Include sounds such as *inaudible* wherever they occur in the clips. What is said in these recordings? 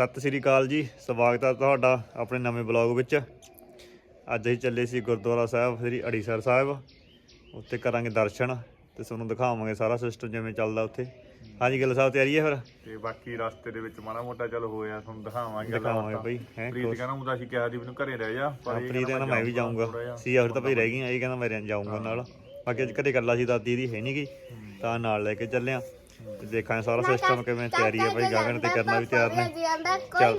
ਸਤਿ ਸ੍ਰੀ ਅਕਾਲ ਜੀ। ਸਵਾਗਤ ਹੈ ਤੁਹਾਡਾ ਆਪਣੇ ਨਵੇਂ ਬਲੌਗ ਵਿੱਚ। ਅੱਜ ਅਸੀਂ ਚੱਲੇ ਸੀ ਗੁਰਦੁਆਰਾ ਸਾਹਿਬ ਸ੍ਰੀ ਅੜੀਸਰ ਸਾਹਿਬ। ਉੱਥੇ ਕਰਾਂਗੇ ਦਰਸ਼ਨ ਤੇ ਤੁਹਾਨੂੰ ਦਿਖਾਵਾਂਗੇ ਸਾਰਾ ਸਿਸਟਮ ਜਿਵੇਂ ਚੱਲਦਾ ਉੱਥੇ। ਹਾਂਜੀ ਗੱਲ ਸਾਹਿਬ ਤਿਆਰੀ ਹੈ ਫਿਰ? ਤੇ ਬਾਕੀ ਰਸਤੇ ਦੇ ਵਿੱਚ ਮਾੜਾ ਮੋਟਾ ਚੱਲ ਹੋਇਆ ਤੁਹਾਨੂੰ ਦਿਖਾਵਾਂਗੇ ਦਿਖਾਵਾਂਗੇ ਬਈ ਹੈ ਪ੍ਰੀਤ ਕਹਿੰਦਾ ਹੁੰਦਾ ਸੀ ਕਿਹਾ ਸੀ ਮੈਨੂੰ ਘਰੇ ਰਹਿ ਜਾ ਇਹ ਪ੍ਰੀਤ ਕਹਿੰਦਾ ਮੈਂ ਵੀ ਜਾਊਂਗਾ। ਸੀ ਆਖਰ ਤਾਂ ਭਈ ਰਹਿ ਗਈਆਂ ਇਹ ਕਹਿੰਦਾ ਮੈਂ ਜਾਊਂਗਾ ਨਾਲ। ਬਾਕੀ ਅੱਜ ਘਰੇ ਇਕੱਲਾ ਸੀ ਦਾਦੀ ਦੀ ਹੈ ਨਹੀਂ ਗਈ ਤਾਂ ਨਾਲ ਲੈ ਕੇ ਚੱਲਿਆ ਤੇ ਦੇਖਾਂਗੇ ਸਾਰਾ ਸਿਸਟਮ ਕਿਵੇਂ ਤਿਆਰੀ ਹੈ ਬਈ ਗਗਨ ਤੇ ਕਰਨਾ ਵੀ ਤਿਆਰ ਨੇ। ਚੱਲ।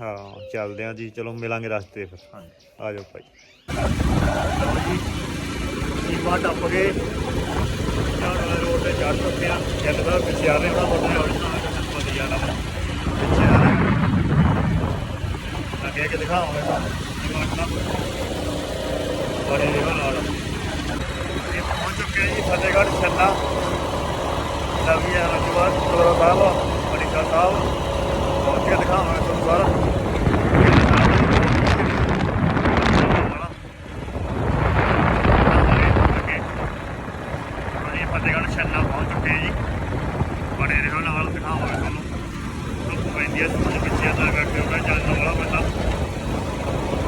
ਹਾਂ ਚੱਲਦੇ ਆਂ ਜੀ ਚਲੋ ਮਿਲਾਂਗੇ ਰਸਤੇ ਫਿਰ। ਹਾਂਜੀ। ਆ ਜਾਓ ਭਾਈ। ਸੀਮਾ ਟੱਪ ਗਏ ਜਾਣ ਵਾਲੇ ਰੋਡ ਤੇ ਚੜ੍ਹ ਚੁੱਕੇ ਆ ਚੱਲਦਾ ਪਿੱਛੇ ਆ ਰਹੇ ਉਹਨਾਂ ਮੁੰਡੇ ਨਾਲ ਪਤਾ ਜਾਣਾ ਪਿੱਛੇ ਆ ਰਹੇ ਅੱਗੇ ਕਿ ਦਿਖਾਵਾਂਗੇ ਤੁਹਾਨੂੰ। ਸੀਮਾ ਟੱਪ ਬੜੇ ਦੇ ਨਾਲ। ਇਹ ਪਹੁੰਚ ਚੁੱਕੇ ਜੀ ਫਤਿਹਗੜ੍ਹ ਛੰਨਾ ਨਵੀਂ ਰਜਵਾਰ ਗੁਰਦੁਆਰਾ ਸਾਹਿਬ ਅੜੀਸਾ ਸਾਹਿਬ, ਪਹੁੰਚ ਕੇ ਦਿਖਾਵਾਂਗੇ ਤੁਹਾਨੂੰ ਸਾਰਾ ਫਤਿਹਗੜ੍ਹ ਛੰਨਾ ਪਹੁੰਚ ਚੁੱਕੇ ਹਾਂ ਜੀ। ਬੜੇ ਰਹੋ ਨਾਲ ਦਿਖਾਵਾਂਗੇ ਤੁਹਾਨੂੰ। ਧੁੱਪ ਪੈਂਦੀ ਹੈ ਸੂਰਜ ਪਿੱਛੇ ਤਾਂ ਕਰਕੇ ਉਹਦਾ ਜਾਣ ਵਾਲਾ ਬੰਦਾ।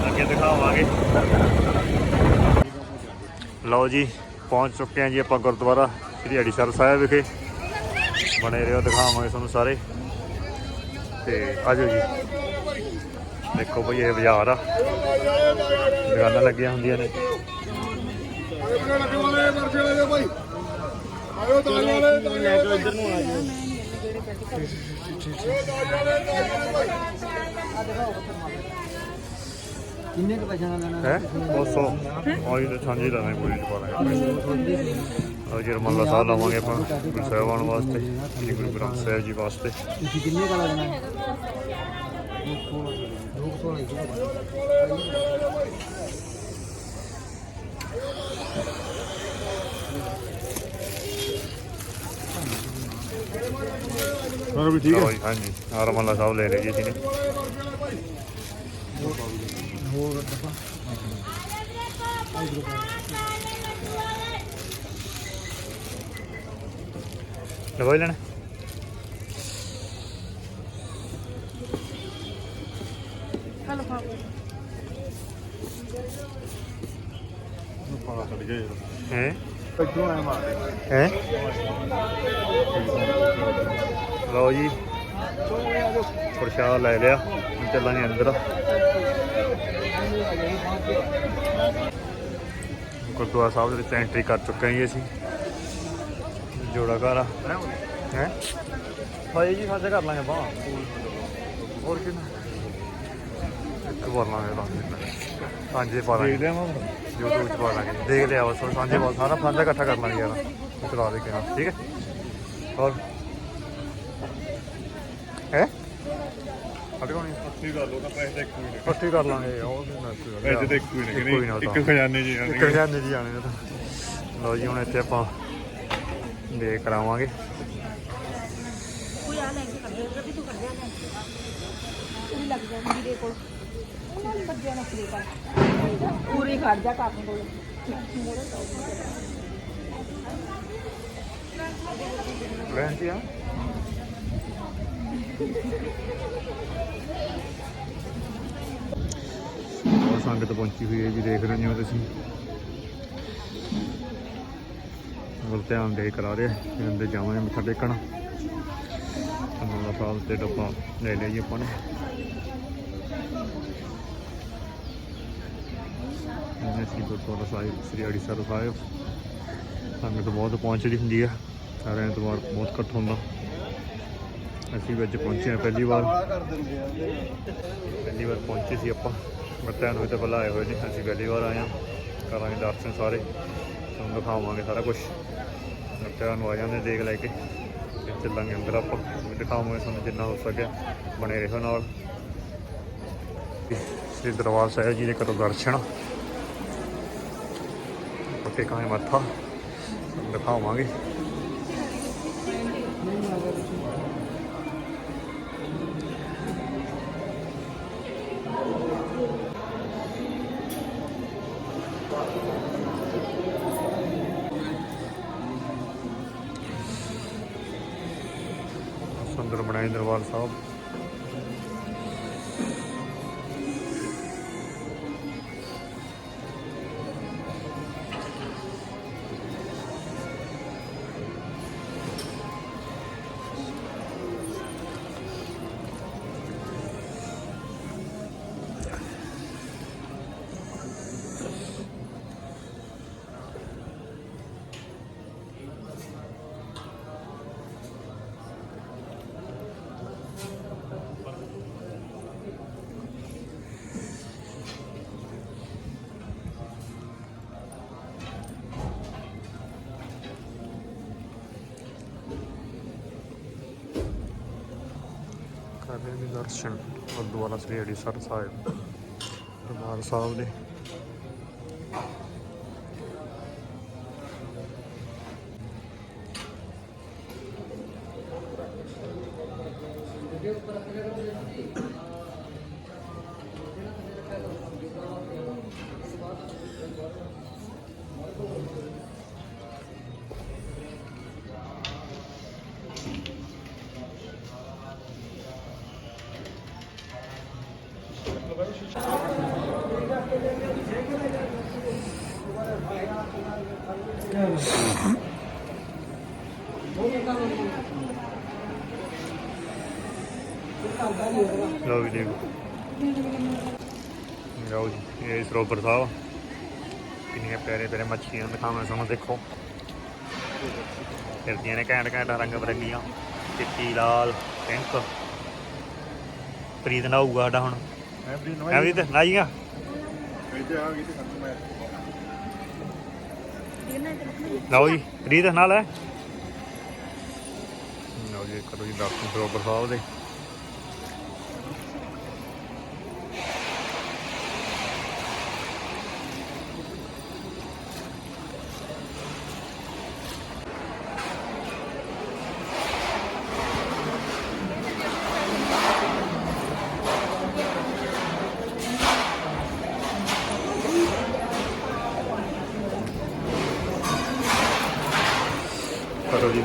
ਅੱਗੇ ਦਿਖਾਵਾਂਗੇ। ਲਓ ਜੀ, ਪਹੁੰਚ ਚੁੱਕੇ ਹਾਂ ਜੀ ਆਪਾਂ ਗੁਰਦੁਆਰਾ, ਸ੍ਰੀ ਅੜੀਸਰ ਸਾਹਿਬ ਵਿਖੇ। ਬਣੇ ਰਹੋ ਦਿਖਾਵਾਂਗੇ ਤੁਹਾਨੂੰ ਸਾਰੇ। ਤੇ ਆਜੋ ਜੀ। ਦੇਖੋ ਬਈ ਇਹ ਬਾਜ਼ਾਰ ਆ। ਦੁਕਾਨਾਂ ਲੱਗੀਆਂ ਹੁੰਦੀਆਂ ਨੇ। ਆ ਜਾਓ ਕਿੰਨੇ ਕੁ ਪੈਸੇ ਲੈਣਾ? ਹੈ? 200 ਆਈ ਤੇ ਸਾਂਝੀ ਲੈਣੇ ਕੋਈ ਪਾ ਲਾਂਗੇ ਉਹ ਜਰਮਨ ਦਾ ਸਾਹ ਲਾਵਾਂਗੇ ਆਪਾਂ ਗੁਰੂ ਸਾਹਿਬਾਨ ਵਾਸਤੇ ਸ੍ਰੀ ਗੁਰੂ ਗ੍ਰੰਥ ਸਾਹਿਬ ਜੀ ਵਾਸਤੇ। ਤੁਸੀਂ ਕਿੰਨੇ ਕੁ ਲੈਣਾ ਹੈ ਦੋ ਸੌ ਲੈ ਹੋਰ ਵੀ ਠੀਕ ਜੀ, ਹਾਂਜੀ ਆਹ ਰਮਲਾ ਸਾਹਿਬ ਲੈ ਲਏ ਜੀ ਅਸੀਂ। ਨੇ ਹੋਰ ਡੱਬਾ ਲਵੋ ਲੈਣਾ। ਪਤਾ ਚੱਲ ਗਿਆ ਹੈ? ਇੱਥੋਂ ਆਇਆ ਮਾਰ ਹੈ? ਲਓ ਜੀ। ਪ੍ਰਸ਼ਾਦ ਲੈ ਲਿਆ। ਹੁਣ ਚੱਲਾਂਗੇ ਅੰਦਰ। ਗੁਰਦੁਆਰਾ ਸਾਹਿਬ ਦੇ ਵਿੱਚ ਐਂਟਰੀ ਕਰ ਚੁੱਕੇ ਹਾਂ ਜੀ ਅਸੀਂ। ਜੋੜਾ ਘਰ ਆ। ਹੈ? ਭਾਈ ਜੀ ਫਾਸੇ ਕਰ ਲਾਂਗੇ ਬਾਹ। ਹੋਰ ਕਿੰਨਾ? ਇੱਕ ਵਾਰ ਲਾਂਗੇ ਲਾਂਗੇ ਸਾਂਝੇ ਪਾ ਲਾਂਗੇ। ਦੇਖਦੇ ਆ ਮੈਂ YouTube 'ਚ ਪਾ ਲਾਂਗੇ। ਦੇਖ ਲਿਆ ਬਸ ਸਾਂਝੇ ਪਾ ਸਾਰਾ ਸਾਂਝਾ ਇਕੱਠਾ ਕਰ ਲਾਂਗੇ ਯਾਰ। ਚਲਾ ਦੇ ਕੇ ਠੀਕ ਹੈ? ਹੋਰ? ਹੈ? ਅੱਛੀ ਗੱਲ ਉਹ ਤਾਂ ਪੈਸੇ ਤਾਂ ਇੱਕੋ ਨੇ ਇਕੱਠੀ ਕਰ ਲਾਂਗੇ। ਉਹ ਵੀ ਨਾ ਕੋਈ ਪੈਸੇ ਤਾਂ ਇੱਕੋ ਕਿ ਇੱਕੋ ਖਜ਼ਾਨੇ ਜੀ ਇੱਕ ਖਜ਼ਾਨੇ ਜਾਣੇ ਨੇ ਤਾਂ। ਲਓ ਜੀ ਹੁਣ ਇੱਥੇ ਆਪਾਂ ਦੇਖ ਕਰਾਵਾਂਗੇ ਕੋਈ ਆ ਲੈ ਕੇ ਕਰਦੇ ਰਵੀ ਤੂੰ ਕਰਦੇ ਆ ਪੂਰੀ ਲੱਗ ਜਾਂਦੀ ਵੀਰੇ ਕੋਲ। ਉਹਨਾਂ ਨੇ ਬੱਜਿਆ ਨਾ ਫਰੀ ਕਰ ਪੂਰੀ ਖੜ ਜਾ ਕਾਪੀ ਕੋਲ। ਲੈਂਦੀ ਆ ਸੰਗਤ ਪਹੁੰਚੀ ਹੋਈ ਹੈ ਜੀ ਦੇਖ ਰਹੇ ਹੋ ਤੁਸੀਂ। ਉਹ ਧਿਆਨ ਦੇ ਕਰਾ ਰਿਹਾ ਇਹ ਅੰਦਰ ਜਾਵਾਂਗੇ ਮੱਥਾ ਟੇਕਣ। ਅੰਦਰ ਸਾਹਿਬ ਤੇ ਡੱਬਾ ਲੈ ਲਿਆ ਜੀ ਆਪਾਂ ਨੇ। ਇਹ ਸ੍ਰੀ ਗੁਰਦੁਆਰਾ ਸਾਹਿਬ, ਸ੍ਰੀ ਅੜੀਸਰ ਸਾਹਿਬ। ਸੰਗਤ ਬਹੁਤ ਪਹੁੰਚਦੀ ਹੁੰਦੀ ਆ। ਹਰ ਐਤਵਾਰ ਬਹੁਤ ਇਕੱਠ ਹੁੰਦਾ। ਅਸੀਂ ਵੀ ਅੱਜ ਪਹੁੰਚੇ ਹਾਂ ਪਹਿਲੀ ਵਾਰ। ਪਹਿਲੀ ਵਾਰ ਪਹੁੰਚੇ ਸੀ ਆਪਾਂ। ਬੱਤਿਆਂ ਨੂੰ ਤਾਂ ਪਹਿਲਾਂ ਆਏ ਹੋਏ ਨੇ। ਅਸੀਂ ਪਹਿਲੀ ਵਾਰ ਆਏ ਹਾਂ। ਕਰਾਂਗੇ ਦਰਸ਼ਨ ਸਾਰੇ। ਤੁਹਾਨੂੰ ਦਿਖਾਵਾਂਗੇ ਸਾਰਾ ਕੁਝ ਬੱਚਿਆਂ ਨੂੰ ਆ ਜਾਂਦੇ ਦੇਖ ਲੈ ਕੇ। ਫਿਰ ਚੱਲਾਂਗੇ ਅੰਦਰ ਆਪਾਂ। ਵੀ ਦਿਖਾਵਾਂਗੇ ਤੁਹਾਨੂੰ ਜਿੰਨਾ ਹੋ ਸਕਿਆ। ਬਣੇ ਰਹੋ ਨਾਲ। ਸ੍ਰੀ ਦਰਬਾਰ ਸਾਹਿਬ ਜੀ ਦੇ ਕਰੋ ਦਰਸ਼ਨ। ਉੱਥੇ ਕਾਹੇ ਮੱਥਾ ਦਿਖਾਵਾਂਗੇ। ਸਾਹਿਬ ਕਰਦੇ ਦਰਸ਼ਨ ਗੁਰਦੁਆਰਾ ਸ੍ਰੀ ਹਰੀਸਰ ਸਾਹਿਬ ਦਰਬਾਰ ਸਾਹਿਬ ਦੇ। ਲਓ ਵੀ ਦੇਖੋ ਲਓ ਜੀ ਇਹ ਸਰੋਵਰ ਸਾਹਿਬ। ਕਿੰਨੀਆਂ ਪਿਆਰੇ ਪਿਆਰੇ ਮੱਛੀਆਂ ਦਿਖਾਵਾਂ ਤੁਹਾਨੂੰ ਦੇਖੋ। ਫਿਰਦੀਆਂ ਨੇ ਘੈਂਟ ਘੈਂਟ ਰੰਗ ਬਰੰਗੀਆਂ। ਚਿੱਟੀ ਲਾਲ ਪਿੰਕ ਪ੍ਰੀਤ ਨਾ ਹੋਊਗਾ ਸਾਡਾ ਹੁਣ। ਐਵੇਂ ਤੇ ਨਾ ਜੀਗਾ ਲਓ ਜੀ ਪ੍ਰੀਤ ਨਾਲ ਹੈ ਲਓ ਜੀ ਕਰੋ ਜੀ ਦਰਸ਼ਨ ਸਰੋਵਰ ਸਾਹਿਬ ਦੇ।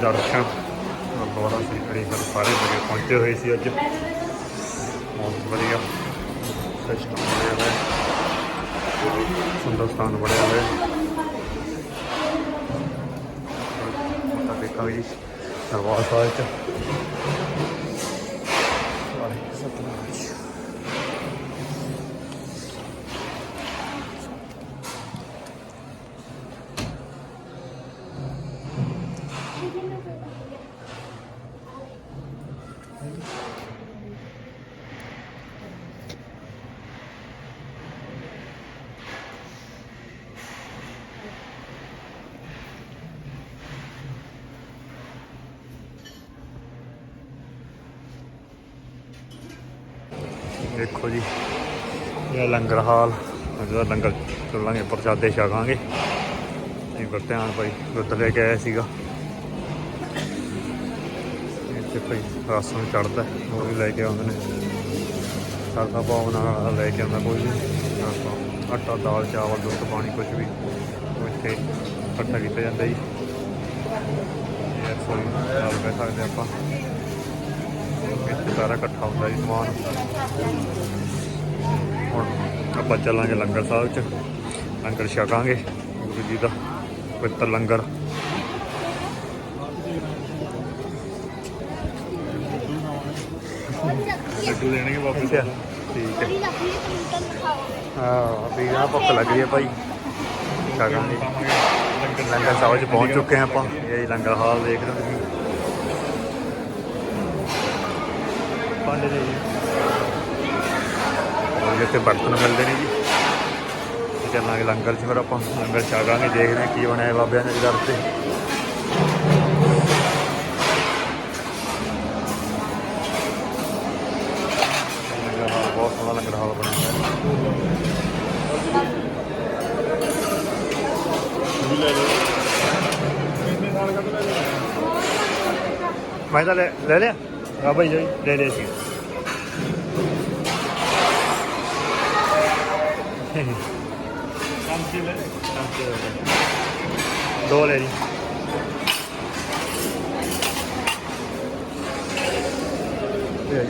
ਕਰੋ ਜੀ ਦਰਸ਼ਨ ਗੁਰਦੁਆਰਾ ਸ੍ਰੀ ਹਰਿਹਰ ਸਾਰੇ ਜਗ੍ਹਾ ਪਹੁੰਚੇ ਹੋਏ ਸੀ ਅੱਜ। ਬਹੁਤ ਵਧੀਆ। ਸਿਸਟਮ ਬਣਿਆ ਹੋਇਆ। ਹੈ। ਸੁੰਦਰ ਸਥਾਨ ਬਣਿਆ ਹੋਇਆ। ਹੈ। ਮੱਥਾ ਟੇਕਾਂਗੇ ਜੀ ਦਰਬਾਰ ਸਾਹਿਬ ਚ। ਵਾਹਿਗੁਰੂ ਸਤਿਨਾਮ ਜੀ ਦੇਖੋ ਜੀ ਇਹ ਲੰਗਰ ਹਾਲ ਜਿਹੜਾ ਲੰਗਰ ਚੱਲਾਂਗੇ, ਪ੍ਰਸ਼ਾਦੇ ਛਕਾਂਗੇ। ਇਹ ਪਰ ਧਿਆਨ ਭਾਈ ਦੁੱਧ ਲੈ ਕੇ ਆਇਆ ਸੀਗਾ। ਇੱਥੇ ਭਾਈ ਰਾਸ਼ਨ ਚੜਦਾ ਉਹ ਵੀ ਲੈ ਕੇ ਆਉਂਦੇ ਨੇ। ਸਰਦਾ ਪਾਉਣ ਵਾਲਾ ਲੈ ਕੇ ਆਉਂਦਾ ਕੋਈ ਵੀ ਆਟਾ, ਦਾਲ, ਚਾਵਲ, ਦੁੱਧ, ਪਾਣੀ ਕੁਝ ਵੀ ਇੱਥੇ ਇਕੱਠਾ ਕੀਤਾ ਜਾਂਦਾ ਜੀ। ਇਹ ਰਸੋਈ ਨਾਲ ਬਹਿ ਸਕਦੇ ਆਪਾਂ। ਇੱਥੇ ਸਾਰਾ ਇਕੱਠਾ ਹੁੰਦਾ ਜੀ ਸਮਾਨ। ਹੁਣ ਆਪਾਂ ਚੱਲਾਂਗੇ ਲੰਗਰ ਸਾਹਿਬ ਚ। ਲੰਗਰ ਛਕਾਂਗੇ ਗੁਰੂ ਜੀ ਦਾ ਪਵਿੱਤਰ ਲੰਗਰ। ਲੱਡੂ ਦੇਣਗੇ ਵਾਪਸ। ਠੀਕ ਹੈ। ਹਾਂ ਵੀ ਆ ਭੁੱਖ ਲੱਗ ਰਹੀ ਹੈ ਭਾਈ। ਛਕਾਂਗੇ। ਲੰਗਰ ਸਾਹਿਬ ਚ ਪਹੁੰਚ ਚੁੱਕੇ ਹਾਂ ਆਪਾਂ। ਇਹ ਲੰਗਰ ਹਾਲ ਦੇਖ ਰਹੇ ਹੋ ਤੁਸੀਂ। ਦੇ ਇੱਥੇ ਬਰਤਨ ਮਿਲਦੇ ਨੇ ਜੀ। ਚੱਲਾਂਗੇ ਲੰਗਰ 'ਚ ਫਿਰ ਆਪਾਂ ਲੰਗਰ ਛਕਾਂਗੇ ਦੇਖਦੇ ਹਾਂ ਕੀ ਬਣਿਆ ਬਾਬਿਆਂ ਦੇ ਦਰ ਤੇ। ਲੰਗਰ ਹਾਲ, ਬਹੁਤ ਸੋਹਣਾ ਲੰਗਰ ਹਾਲ ਬਣਿਆ ਮੈਂ ਤਾਂ ਲੈ ਲੈ ਲਿਆ। ਆ ਭਾਈ ਜੀ, ਲੈ ਲਿਆ ਸੀ। ਦੋ ਲੈ ਲਈ ਇਹ ਹੈ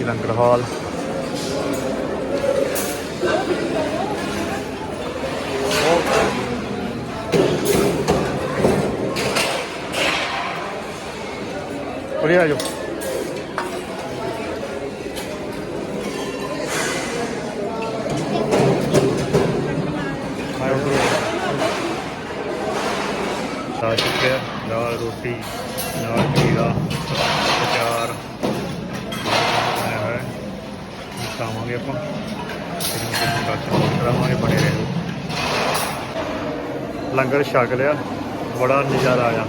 ਦਾਲ ਰੋਟੀ, ਨਾਲ ਖੀਰਾ, ਅਚਾਰ। ਆਇਆ ਹੋਇਆ ਹੈ। ਹੁਣ ਖਾਵਾਂਗੇ ਆਪਾਂ। ਫਿਰ ਮੈਂ ਕਰਾਵਾਂਗੇ, ਬਣੇ ਰਹੋ। ਲੰਗਰ ਛਕ ਲਿਆ। ਬੜਾ ਨਜ਼ਾਰਾ ਆਇਆ।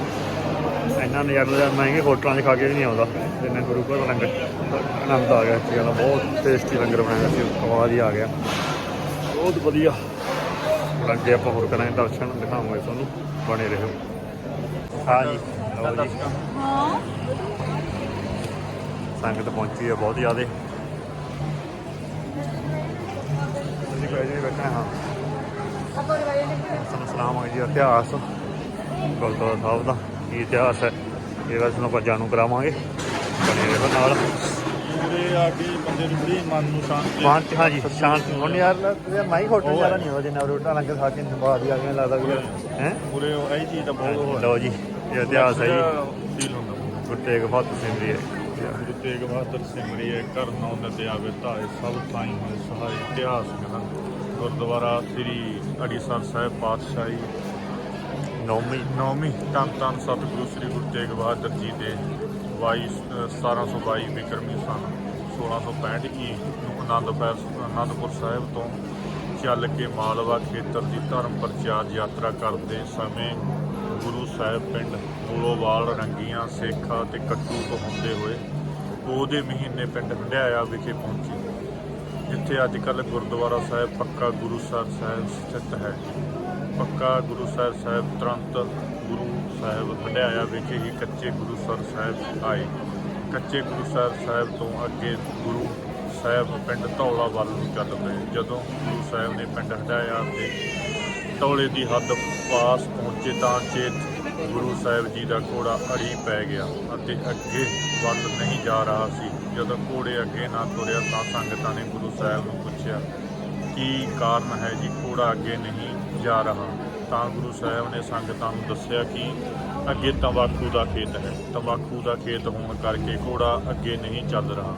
ਇੰਨਾ ਨਜ਼ਾਰਾ ਮਹਿੰਗੇ ਹੋਟਲਾਂ 'ਚ ਖਾ ਕੇ ਵੀ ਨਹੀਂ ਆਉਂਦਾ। ਜਿੰਨਾ ਗੁਰੂ ਘਰ ਦਾ ਲੰਗਰ ਆਨੰਦ ਆ ਗਿਆ। ਇਸ ਗੱਲ ਬਹੁਤ ਟੇਸਟੀ ਲੰਗਰ ਬਣਾਇਆ ਸੀ। ਸਵਾਦ ਹੀ ਆ ਗਿਆ। ਬਹੁਤ ਵਧੀਆ। ਲੱਗੇ ਆਪਾਂ ਹੋਰ ਕਰਾਂਗੇ ਦਰਸ਼ਨ। ਦਿਖਾਵਾਂਗੇ ਤੁਹਾਨੂੰ। ਬਣੇ ਰਹੋ। ਹਾਂ ਜੀ। ਲਓ ਜੀ ਹਾਂ। ਸੰਗਤ ਪਹੁੰਚੀ ਹੈ ਬਹੁਤ ਜ਼ਿਆਦੇ। ਅਸੀਂ ਕੋਈ ਜੀ ਬੈਠੇ ਹਾਂ। ਸਾਨੂੰ ਸੁਣਾਵਾਂਗੇ ਜੀ ਇਤਿਹਾਸ। ਗੁਰਦੁਆਰਾ ਸਾਹਿਬ ਦਾ ਕੀ ਇਤਿਹਾਸ ਹੈ? ਇਹ ਵੈਸੇ ਨੂੰ ਆਪਾਂ ਜਾਣੂ ਕਰਾਵਾਂਗੇ। ਬਣੇ ਰਹੋ ਨਾਲ। ਪੂਰੇ ਆ ਕੇ ਬੰਦੇ ਨੂੰ ਬੜੀ ਮਨ ਨੂੰ ਸ਼ਾਂਤੀ ਮਾਨ ਹਾਂ ਜੀ ਸ਼ਾਂਤ ਹੁਣ। ਯਾਰ ਮਾਈ ਹੋਟਲ ਜ਼ਿਆਦਾ ਨਹੀਂ ਹੋ ਜਿੰਨਾ ਰੋਟਾ ਲੰਗਰ ਖਾ ਕੇ ਬਾਅਦ ਹੀ ਆ ਗਿਆ ਲੱਗਦਾ ਵੀ ਹੈ। ਪੂਰੇ ਉਹ ਇਹ ਚੀਜ਼ ਦਾ ਬਹੁਤ ਲਓ ਜੀ। ਇਹ ਇਤਿਹਾਸ ਹੈ ਜੀ। ਫੀਲ ਹੁੰਦਾ। ਗੁਰੂ ਤੇਗ ਬਹਾਦਰ ਸਿੰਘ ਜੀ ਹੈ। ਗੁਰੂ ਤੇਗ ਬਹਾਦਰ ਸਿਮਰੀ ਹੈ ਕਰ ਨੌ ਨਦੇ ਆਵੇ ਧਾਏ ਸਭ ਥਾਈ ਹੋਏ ਸਹਾਈ ਇਤਿਹਾਸ ਗ੍ਰੰਥ ਗੁਰਦੁਆਰਾ ਸ੍ਰੀ ਅੜੀਸਰ ਸਾਹਿਬ ਪਾਤਸ਼ਾਹੀ। ਨੌਵੀਂ। ਨੌਵੀਂ ਧੰਨ ਧੰਨ ਸਤਿਗੁਰੂ ਸ੍ਰੀ ਗੁਰੂ ਤੇਗ ਬਹਾਦਰ ਜੀ ਦੇ 22 1722 ਵਿਕਰਮੀ ਸਨ 1665 ਈ ਨੂੰ ਆਨੰਦਪੁਰ ਆਨੰਦਪੁਰ ਸਾਹਿਬ ਤੋਂ ਚੱਲ ਕੇ ਮਾਲਵਾ ਖੇਤਰ ਦੀ ਧਰਮ ਪ੍ਰਚਾਰ ਯਾਤਰਾ ਕਰਦੇ ਸਮੇਂ ਗੁਰੂ ਸਾਹਿਬ ਪਿੰਡ ਮੂਲੋਵਾਲ ਰੰਗੀਆਂ ਸੇਖਾ ਤੇ ਕੱਟੂ ਤੋਂ ਹੁੰਦੇ ਹੋਏ ਉਹਦੇ ਮਹੀਨੇ ਪਿੰਡ ਹੰਡਿਆਇਆ ਵਿਖੇ ਪਹੁੰਚੇ, ਜਿੱਥੇ ਅੱਜ ਕੱਲ੍ਹ ਗੁਰਦੁਆਰਾ ਸਾਹਿਬ ਪੱਕਾ ਗੁਰੂ ਸਾਹਿਬ ਸਾਹਿਬ ਸਥਿਤ ਹੈ। ਪੱਕਾ ਗੁਰੂ ਸਾਹਿਬ ਸਾਹਿਬ ਤੁਰੰਤ ਗੁਰੂ ਸਾਹਿਬ ਹੰਡਿਆਇਆ ਵਿਖੇ ਹੀ ਕੱਚੇ ਗੁਰੂ ਸਰ ਸਾਹਿਬ ਆਏ। ਕੱਚੇ ਗੁਰੂ ਸਾਹਿਬ ਸਾਹਿਬ ਤੋਂ ਅੱਗੇ ਗੁਰੂ ਸਾਹਿਬ ਪਿੰਡ ਧੌਲਾ ਵੱਲ ਨੂੰ ਚੱਲ ਪਏ। ਜਦੋਂ ਗੁਰੂ ਸਾਹਿਬ ਨੇ ਪਿੰਡ ਹੰਡਿਆਇਆ ਤੇ ਧੌਲੇ ਦੀ ਹੱਦ ਪਾਸ ਪਹੁੰਚੇ ਤਾਂ ਚੇਤ ਗੁਰੂ ਸਾਹਿਬ ਜੀ ਦਾ ਘੋੜਾ ਅੜੀ ਪੈ ਗਿਆ ਅਤੇ ਅੱਗੇ ਵੱਲ ਨਹੀਂ ਜਾ ਰਿਹਾ ਸੀ। ਜਦੋਂ ਘੋੜੇ ਅੱਗੇ ਨਾ ਤੁਰਿਆ ਤਾਂ ਸੰਗਤਾਂ ਨੇ ਗੁਰੂ ਸਾਹਿਬ ਨੂੰ ਪੁੱਛਿਆ, ਕੀ ਕਾਰਨ ਹੈ ਜੀ ਘੋੜਾ ਅੱਗੇ ਨਹੀਂ ਜਾ ਰਿਹਾ? ਤਾਂ ਗੁਰੂ ਸਾਹਿਬ ਨੇ ਸੰਗਤਾਂ ਨੂੰ ਦੱਸਿਆ ਕਿ ਅੱਗੇ ਤੰਬਾਕੂ ਦਾ ਖੇਤ ਹੈ। ਤੰਬਾਕੂ ਦਾ ਖੇਤ ਹੋਣ ਕਰਕੇ ਘੋੜਾ ਅੱਗੇ ਨਹੀਂ ਚੱਲ ਰਿਹਾ।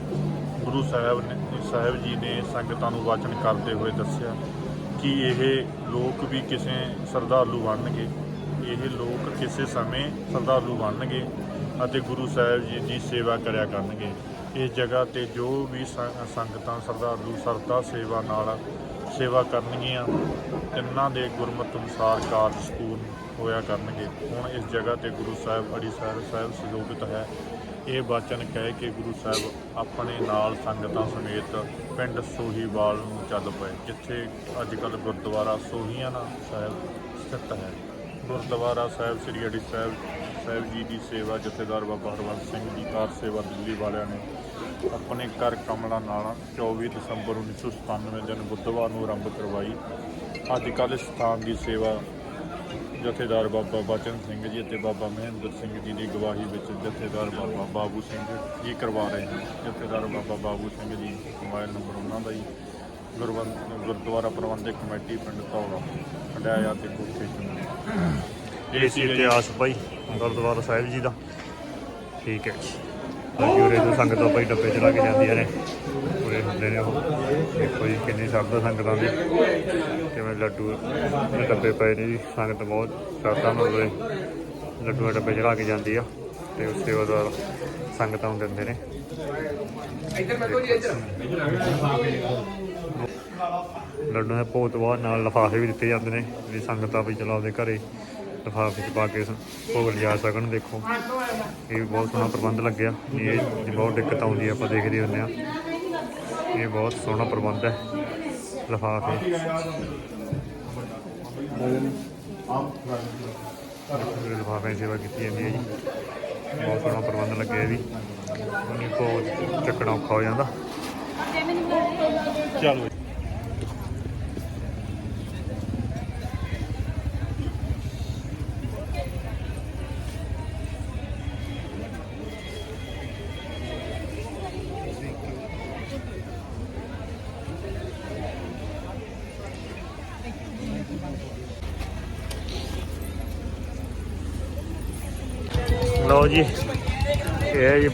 ਗੁਰੂ ਸਾਹਿਬ ਨੇ ਸਾਹਿਬ ਜੀ ਨੇ ਸੰਗਤਾਂ ਨੂੰ ਵਾਚਨ ਕਰਦੇ ਹੋਏ ਦੱਸਿਆ ਕਿ ਇਹ ਲੋਕ ਵੀ ਕਿਸੇ ਸਰਦਾਲੂ ਬਣਨਗੇ, ਇਹ ਲੋਕ ਕਿਸੇ ਸਮੇਂ ਸਰਦਾਲੂ ਬਣਨਗੇ ਅਤੇ ਗੁਰੂ ਸਾਹਿਬ ਜੀ ਦੀ ਸੇਵਾ ਕਰਿਆ ਕਰਨਗੇ। ਇਸ ਜਗ੍ਹਾ ਤੇ ਜੋ ਵੀ ਸੰਗਤਾਂ ਸਰਦਾਲੂ ਸਰਦਾ ਸੇਵਾ ਨਾਲ ਸੇਵਾ ਕਰਨਗੀਆਂ, ਤਿੰਨਾਂ ਦੇ ਗੁਰਮਤ ਅਨੁਸਾਰ ਕਾਰਜ ਸਕੂਨ ਹੋਇਆ ਕਰਨਗੇ। ਹੁਣ ਇਸ ਜਗ੍ਹਾ ਤੇ ਗੁਰੂ ਸਾਹਿਬ ਅੜੀਸਰ ਸਾਹਿਬ ਸਾਹਿਬ ਸੁਜੋਗਿਤ ਹੈ। ਇਹ ਬਚਨ ਕਹਿ ਕੇ ਗੁਰੂ ਸਾਹਿਬ ਆਪਣੇ ਨਾਲ ਸੰਗਤਾਂ ਸਮੇਤ ਪਿੰਡ ਸੋਹੀਵਾਲ ਨੂੰ ਚੱਲ ਪਏ, ਜਿੱਥੇ ਅੱਜ ਕੱਲ੍ਹ ਗੁਰਦੁਆਰਾ ਸੋਹੀਆਣਾ ਸਾਹਿਬ ਸਥਿਤ ਹੈ। ਗੁਰਦੁਆਰਾ ਸਾਹਿਬ ਸ੍ਰੀ ਅੜੀ ਸਾਹਿਬ ਸਾਹਿਬ ਜੀ ਦੀ ਸੇਵਾ ਜਥੇਦਾਰ ਬਾਬਾ ਹਰਵੰਤ ਸਿੰਘ ਦੀ ਕਾਰ ਸੇਵਾ ਦਿੱਲੀ ਵਾਲਿਆਂ ਨੇ ਆਪਣੇ ਘਰ ਕਮਲਾ ਨਾਲ 24 ਦਸੰਬਰ 1997 ਦਿਨ ਬੁੱਧਵਾਰ ਨੂੰ ਆਰੰਭ ਕਰਵਾਈ। ਅੱਜ ਕੱਲ੍ਹ ਇਸ ਸਥਾਨ ਦੀ ਸੇਵਾ ਜਥੇਦਾਰ ਬਾਬਾ ਬਚਨ ਸਿੰਘ ਜੀ ਅਤੇ ਬਾਬਾ ਮਹਿੰਦਰ ਸਿੰਘ ਜੀ ਦੀ ਗਵਾਹੀ ਵਿੱਚ ਜਥੇਦਾਰ ਬਾਬਾ ਬਾਬੂ ਸਿੰਘ ਜੀ ਕਰਵਾ ਰਹੇ ਹਨ। ਜਥੇਦਾਰ ਬਾਬਾ ਬਾਬੂ ਸਿੰਘ ਜੀ ਮੋਬਾਈਲ ਨੰਬਰ ਉਹਨਾਂ ਦਾ ਹੀ। ਗੁਰਬੰਦ, ਗੁਰਦੁਆਰਾ ਪ੍ਰਬੰਧਕ ਕਮੇਟੀ ਪਿੰਡ ਧੌਲਾ, ਹੰਡਾਇਆ ਤੇ ਕੋਠੇ ਚੁੰਨੀ। ਇਹ ਸੀ ਇਤਿਹਾਸ ਭਾਈ ਗੁਰਦੁਆਰਾ ਸਾਹਿਬ ਜੀ ਦਾ। ਠੀਕ ਹੈ ਜੀ। ਬਾਕੀ ਉਰੇ ਤੋਂ ਸੰਗਤਾਂ ਭਾਈ ਡੱਬੇ ਚਲਾ ਕੇ ਜਾਂਦੀਆਂ ਨੇ। ਪੂਰੇ ਹੁੰਦੇ ਨੇ ਉਹ। ਦੇਖੋ ਜੀ ਕਿੰਨੀ ਸ਼ਰਧਾ ਸੰਗਤਾਂ ਦੀ। ਕਿਵੇਂ ਲੱਡੂ ਦੇ ਡੱਬੇ ਪਏ ਨੇ ਜੀ। ਸੰਗਤ ਬਹੁਤ ਸ਼ਰਧਾ ਨਾਲ ਉਰੇ ਲੱਡੂ ਦੇ ਡੱਬੇ ਚਲਾ ਕੇ ਜਾਂਦੀ ਆ। ਤੇ ਉਸ ਸੇਵਾਦਾਰ ਸੰਗਤਾਂ ਨੂੰ ਦਿੰਦੇ ਨੇ। ਲੱਡੂ ਦੇ ਭੋਗ ਤੋਂ ਬਾਅਦ ਨਾਲ ਲਿਫਾਫੇ ਵੀ ਦਿੱਤੇ ਜਾਂਦੇ ਨੇ। ਵੀ ਸੰਗਤਾਂ ਵੀ ਚਲਾ ਆਪਦੇ ਘਰੇ ਲਿਫਾਫੇ 'ਚ ਪਾ ਕੇ ਭੋਗ ਲਿਜਾ ਸਕਣ ਦੇਖੋ। ਇਹ ਵੀ ਬਹੁਤ ਸੋਹਣਾ ਪ੍ਰਬੰਧ ਲੱਗਿਆ। ਇਹ ਦੀ ਬਹੁਤ ਦਿੱਕਤ ਆਉਂਦੀ ਆਪਾਂ ਦੇਖਦੇ ਹੁੰਦੇ ਆ। ਇਹ ਬਹੁਤ ਸੋਹਣਾ ਪ੍ਰਬੰਧ ਹੈ ਲਿਫਾਫੇ ਲਿਫਾਫੇ ਦੀ ਸੇਵਾ ਕੀਤੀ ਜਾਂਦੀ ਹੈ ਜੀ। ਬਹੁਤ ਸੋਹਣਾ ਪ੍ਰਬੰਧ ਲੱਗਿਆ ਇਹ ਵੀ। ਨਹੀਂ ਬਹੁਤ ਚੱਕਣਾ ਔਖਾ ਹੋ ਜਾਂਦਾ। ਚਲੋ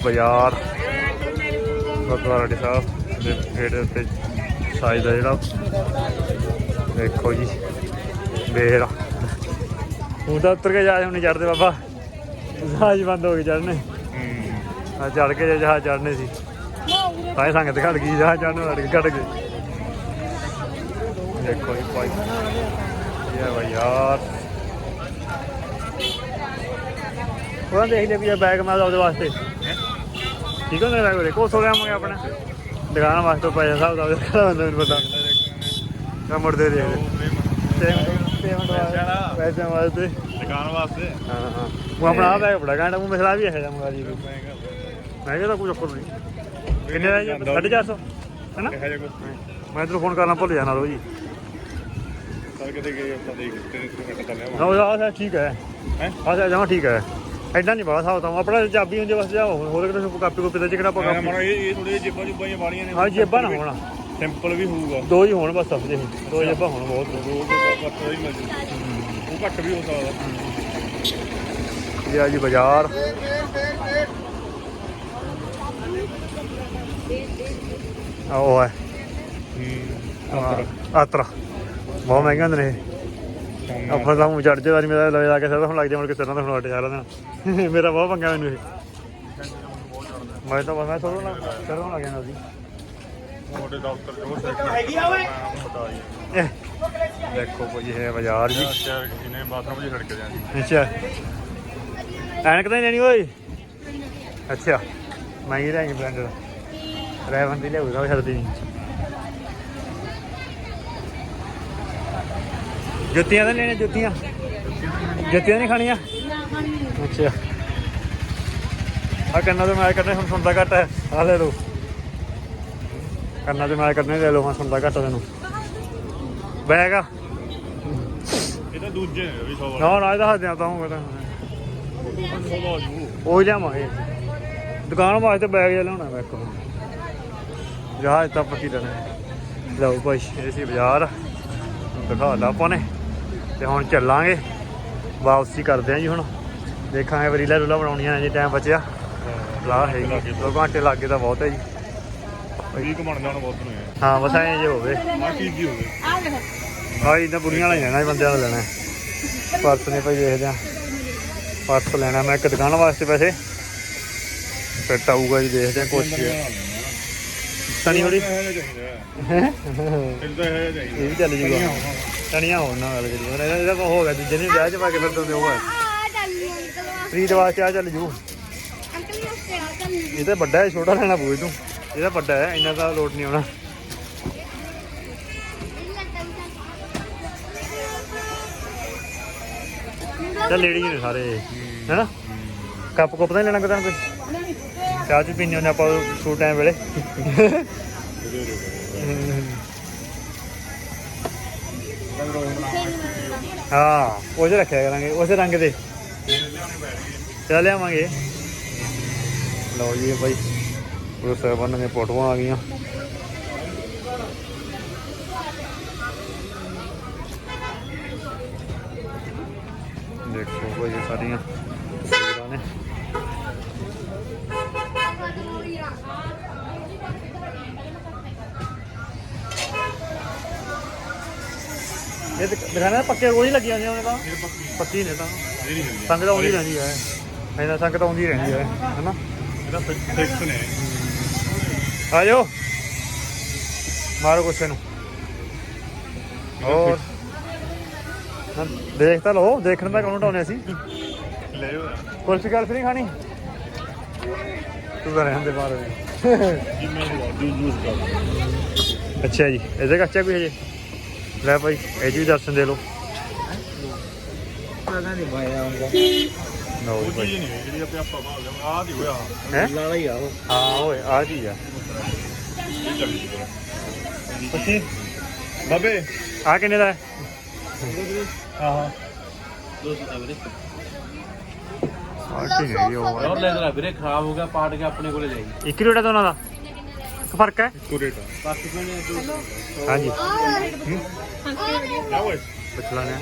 ਬਾਜ਼ਾਰ। ਗੁਰਦੁਆਰਾ ਢੀ ਸਾਹਿਬ ਦੇ ਗੇਟ ਦੇ ਉੱਤੇ ਸਾਈਜ਼ ਦਾ ਜਿਹੜਾ। ਦੇਖੋ ਜੀ ਬੇਰ ਹੁਣ ਤਾਂ ਉੱਤਰ ਕੇ ਜਹਾਜ਼ ਹੁਣ ਚੜਦੇ ਬਾਬਾ। ਜਹਾਜ਼ ਬੰਦ ਹੋ ਗਏ ਚੜਨੇ ਆ ਚੜ ਕੇ ਜੇ ਜਹਾਜ਼ ਚੜਨੇ ਸੀ। ਤਾਂ ਹੀ ਸੰਗਤ ਘਟ ਗਈ, ਜਹਾਜ਼ ਚੜਨ ਲੱਗ ਕੇ ਘਟ ਗਏ ਦੇਖੋ ਜੀ ਭਾਈ। ਇਹ ਹੈ ਯਾਰ। ਉਹਨਾਂ ਦੇਖ ਲਿਆ ਵੀ ਬੈਗ ਮੈਂ ਉਹਦੇ ਵਾਸਤੇ। ਠੀਕ ਹੁੰਦਾ ਬੈਗ ਉਹਦੇ ਕੋਲ ਸੋ ਲਿਆਵਾਂਗੇ ਆਪਣਾ। ਦੁਕਾਨ ਵਾਸਤੇ ਪੈਸਾ ਹਿਸਾਬ ਦਾ ਉਹਦਾ ਹੁੰਦਾ ਮੈਨੂੰ ਪਤਾ। ਕਾ ਮੁੜਦੇ ਦੇ ਪੇਮੈਂਟ ਵਾਲਾ। ਪੈਸੇ ਵਾਸਤੇ। ਦੁਕਾਨ ਵਾਸਤੇ। ਹਾਂ ਹਾਂ। ਉਹ ਆਪਣਾ ਆ ਬੈਗ ਬੜਾ ਘੰਟਾ ਉਹ ਮਸਲਾ ਵੀ ਹੈ ਮੰਗਾ ਜੀ। ਮੈਂ ਕਿਹਾ ਤਾਂ ਕੋਈ ਚੱਕਰ ਨਹੀਂ। ਕਿੰਨੇ ਦਾ ਜੀ? 450 ਹੈਨਾ? ਕਿਹਾ ਜਾ ਕੁਝ ਮੈਂ ਤੈਨੂੰ ਫੋਨ ਕਰਨਾ ਭੁੱਲ ਜਾਣਾ ਰੋ ਜੀ। ਸਰ ਕਿਤੇ ਗਏ ਆਪਾਂ ਦੇਖ ਤੇਰੇ ਤੋਂ ਲਿਆ ਹਾਂ ਠੀਕ ਹੈ। ਹੈਂ? ਜਮਾ ਠੀਕ ਹੈ। ਐਡਾ ਨਹੀਂ ਬਾਤ ਸਾਉ ਆਪਣਾ ਚਾਬੀ ਹੁੰਦੀ ਬਸ ਜਾ ਹੋਰ ਕਿਤੇ ਕਾਪੀ ਕੋਪੀ ਤੇ ਜਿਹੜਾ ਆਪਾਂ ਕਾਪੀ ਮਨ ਇਹ ਇਹ ਥੋੜੇ ਜੇਬਾਂ ਜੁਬਾਂ ਜਿਹੀਆਂ ਵਾਲੀਆਂ ਨੇ ਹਾਂ ਜੇਬਾਂ ਨਾ ਹੋਣਾ। ਸਿੰਪਲ ਵੀ ਹੋਊਗਾ। ਦੋ ਹੀ ਹੋਣ ਬਸ ਸਭ ਦੋ ਜੇਬਾਂ ਹੋਣ ਬਹੁਤ। ਦੋ ਘੱਟ ਹੀ ਮਿਲ ਜੂ। ਉਹ ਘੱਟ ਵੀ ਹੋ ਸਕਦਾ। ਇਹ ਆ ਜੀ ਬਾਜ਼ਾਰ। ਆ ਉਹ ਹੈ। ਆਤਰਾ ਬਹੁਤ ਮਹਿੰਗੇ ਨੇ ਇਹ ਆਪਾਂ ਤਾਂ ਮੂੰਹ ਚੜ ਜੇ ਵਾਰੀ ਮੇਰਾ ਲੈ ਜਾ ਕੇ ਸਦਾ ਹੁਣ ਲੱਗ ਜਾ ਮੁੜ ਕੇ ਸਿਰਾਂ ਹੁਣ ਹਟ ਜਾ ਰਹਾ *laughs* ਮੇਰਾ ਬਹੁਤ ਪੰਗਾ ਮੈਨੂੰ ਇਹ। ਮੈਂ ਤਾਂ ਮੈਂ ਥੋੜਾ ਨਾ ਸਿਰਾਂ ਲੱਗ ਜਾਣਾ ਸੀ। ਮੋਟੇ ਦਫ਼ਤਰ ਜੋ ਸੈਕਟਰ ਹੈਗੀ ਆ ਓਏ। ਇਹ। ਦੇਖੋ ਕੋਈ ਇਹ ਹੈ ਬਾਜ਼ਾਰ ਜੀ। ਕਿਨੇ ਬਾਥਰੂਮ ਜੀ ਖੜਕ ਜਾਂਦੀ ਅੱਛਾ। ਐਨਕ ਤਾਂ ਲੈਣੀ ਓਏ? ਅੱਛਾ। ਮੈਂ ਹੀ ਰਹਿ ਬਲੈਂਡਰ। ਰੈਵਨ ਦੀ ਲਿਆਉਗਾ ਉਹ ਛੱਡਦੀ ਨਹੀਂ। ਜੁੱਤੀਆਂ ਤਾਂ ਲੈਣੇ ਜੁੱਤੀਆਂ। ਜੁੱਤੀਆਂ ਨਹੀਂ ਖਾਣੀਆਂ? ਅੱਛਾ। ਆ ਕੰਨਾਂ ਤੋਂ ਮੈਚ ਕਰਨੇ ਹੁਣ ਸੁਣਦਾ ਘੱਟ ਹੈ। ਆ ਲੈ ਲਓ। ਕੰਨਾਂ ਤੇ ਮੈਚ ਕਰਨੇ ਲੈ ਲਓ ਹੁਣ ਸੁਣਦਾ ਘੱਟ ਤੈਨੂੰ। ਬੈਗ ਆ। ਇਹ ਤਾਂ ਦੂਜੇ ਵੀ 100 ਵਾਲੇ। ਨਾ ਨਾ ਇਹਦਾ ਹੱਥ ਦਿਆਂ ਤਾਂ ਹੋਊਗਾ ਤਾਂ। 100 ਦਾ ਹੋ ਜੂ ਉਹ ਹੀ ਲਿਆਵਾਂਗੇ। ਦੁਕਾਨ ਵਾਸਤੇ ਬੈਗ ਜਿਹਾ ਲਿਆਉਣਾ ਮੈਂ ਇੱਕ ਜਹਾਜ਼ ਤਾਂ ਪੱਕੀ ਦੇਣਾ ਲਓ ਭਾਈ ਇਹ ਸੀ ਬਾਜ਼ਾਰ। ਹੁਣ ਦਿਖਾ ਲਾ ਆਪਾਂ ਨੇ। ਤੇ ਹੁਣ ਚੱਲਾਂਗੇ। ਵਾਪਸੀ ਕਰਦੇ ਆਂ ਜੀ ਹੁਣ। ਦੇਖਾਂਗੇ ਵਰੀਲਾ ਰੂਲਾ ਬਣਾਉਣੀਆਂ ਨੇ ਜੇ ਟਾਈਮ ਬਚਿਆ। ਲਾ ਹੈ ਜੀ ਦੋ ਘੰਟੇ ਲੱਗੇ ਤਾਂ ਬਹੁਤ ਹੈ ਜੀ। ਵੀਕ ਬਣ ਜਾਣ ਬਹੁਤ ਨੇ। ਹਾਂ ਬਸ ਐਂ ਜੇ ਹੋਵੇ। ਕੀ ਕੀ ਹੋਵੇ। ਆ ਲੈ ਹਾਂ ਇਹਨਾਂ ਬੁੜੀਆਂ ਵਾਲਾ ਹੀ ਲੈਣਾ ਇਹ ਬੰਦਿਆਂ ਦਾ ਲੈਣਾ। ਹੈ। ਪਰਸ ਨੇ ਭਾਈ ਦੇਖਦੇ ਆ। ਪਰਸ ਲੈਣਾ ਮੈਂ ਇੱਕ ਦੁਕਾਨ ਵਾਸਤੇ ਪੈਸੇ। ਫਿੱਟ ਆਊਗਾ ਜੀ ਦੇਖਦੇ ਆ ਤਣੀ ਹੋੜੀ ਇਹ ਚਾਹੀਦਾ। ਹੈ? ਇਹ ਤਾਂ ਇਹ ਚਾਹੀਦਾ। ਇਹ ਵੀ ਚੱਲ ਜੂਗਾ। ਤਣੀਆਂ ਹੋਣ ਨਾਲ ਗੱਲ ਕਰੀ ਉਹਨੇ ਇਹਦਾ ਕੋ ਹੋ ਗਿਆ ਦੂਜੇ ਨੇ ਵਿਆਹ ਚ ਪਾ ਕੇ ਫਿਰ ਤੋਂ ਉਹ ਹੈ ਆ। ਚੱਲੀ ਅੰਕਲ ਪ੍ਰੀਤ ਵਾਸਤੇ ਆ ਚੱਲ ਜੂ। ਅੰਕਲ ਇਹ ਤਾਂ ਵੱਡਾ ਹੈ ਛੋਟਾ ਲੈਣਾ ਪਊ ਤੂੰ ਇਹਦਾ ਵੱਡਾ ਹੈ ਇੰਨਾ ਤਾਂ ਲੋਟ ਨਹੀਂ ਆਉਣਾ। ਚੱਲ ਲੇਡੀ ਨੇ ਸਾਰੇ। ਹੈਨਾ? ਕੱਪ ਕੁੱਪ ਤਾਂ ਨਹੀਂ ਲੈਣਾ ਕਿਤੇ ਨਾ ਕੋਈ? ਚਾਹ ਚ ਪੀਣੇ ਉਹਨੇ ਆਪਾਂ ਸੂ ਟਾਈਮ ਵੇਲੇ। ਹਾਂ ਉਹ ਚ ਰੱਖਿਆ ਕਰਾਂਗੇ, ਉਸੇ ਰੰਗ ਦੇ। ਚੱਲ ਲਿਆਵਾਂਗੇ। ਲਓ ਜੀ ਇਹ ਗੁਰੂ ਸਾਹਿਬਾਨ ਦੀਆਂ ਫੋਟੋਆਂ ਆ ਗਈਆਂ। ਦੇਖੋ ਭਾਈ ਸਾਰੀਆਂ ਤਸਵੀਰਾਂ ਨੇ ਇਹ ਦੁਕ- ਦੁਕਾਨਾਂ ਪੱਕੇ ਰੋਜ਼ ਹੀ ਲੱਗੀਆਂ ਨੇ ਉਹਨੇ ਤਾਂ ਪੱਕੀ। ਨੇ ਤਾਂ। ਇਹ ਨਹੀਂ ਹੁੰਦੀ। ਸੰਗਤ ਆਉਂਦੀ ਰਹਿੰਦੀ ਹੈ। ਇਹਨਾਂ ਸੰਗਤ ਆਉਂਦੀ ਰਹਿੰਦੀ ਹੈ ਹੈਨਾ? ਇਹਦਾ ਫਿਕਸ ਨੇ। ਆ ਜਾਓ। ਮਾਰੋ ਗੁੱਸੇ ਨੂੰ। ਹੋਰ। ਦੇਖ ਤਾਂ ਲਓ ਦੇਖਣ ਦਾ ਕੌਣ ਹਟਾਉਣੇ ਸੀ? ਲੈ ਹੋ ਕੁਲਫੀ ਕਾਲਫੀ ਨਹੀਂ ਖਾਣੀ? ਤੂੰ ਤਾਂ ਰਹਿਣ ਦੇ ਬਾਹਰ। ਜਿੰਨੇ ਨੂੰ ਜੂ ਜੂਸ ਕਰ ਅੱਛਾ ਜੀ ਇਹਦੇ ਕੱਚਾ ਕੋਈ ਹਜੇ ਲੈ ਭਾਈ ਇਹ ਜੀ ਦਰਸ਼ਨ ਦੇ ਲਓ। ਪਤਾ ਨਹੀਂ ਭਾਈ ਲੈ ਲੈ ਵੀਰੇ ਖਰਾਬ ਹੋ ਗਿਆ ਪਾਟ ਕੇ ਆਪਣੇ ਕੋਲੇ ਲੈ ਇੱਕ ਰੋਟਾ ਤਾਂ ਦਾ? ਇੱਕ ਫ਼ਰਕ ਹੈ? ਇੱਕੋ ਰੇਟ ਆ। ਹਾਂਜੀ। ਕਿਆ ਹੋਇਆ ਪਿਛਲਾ ਨੇ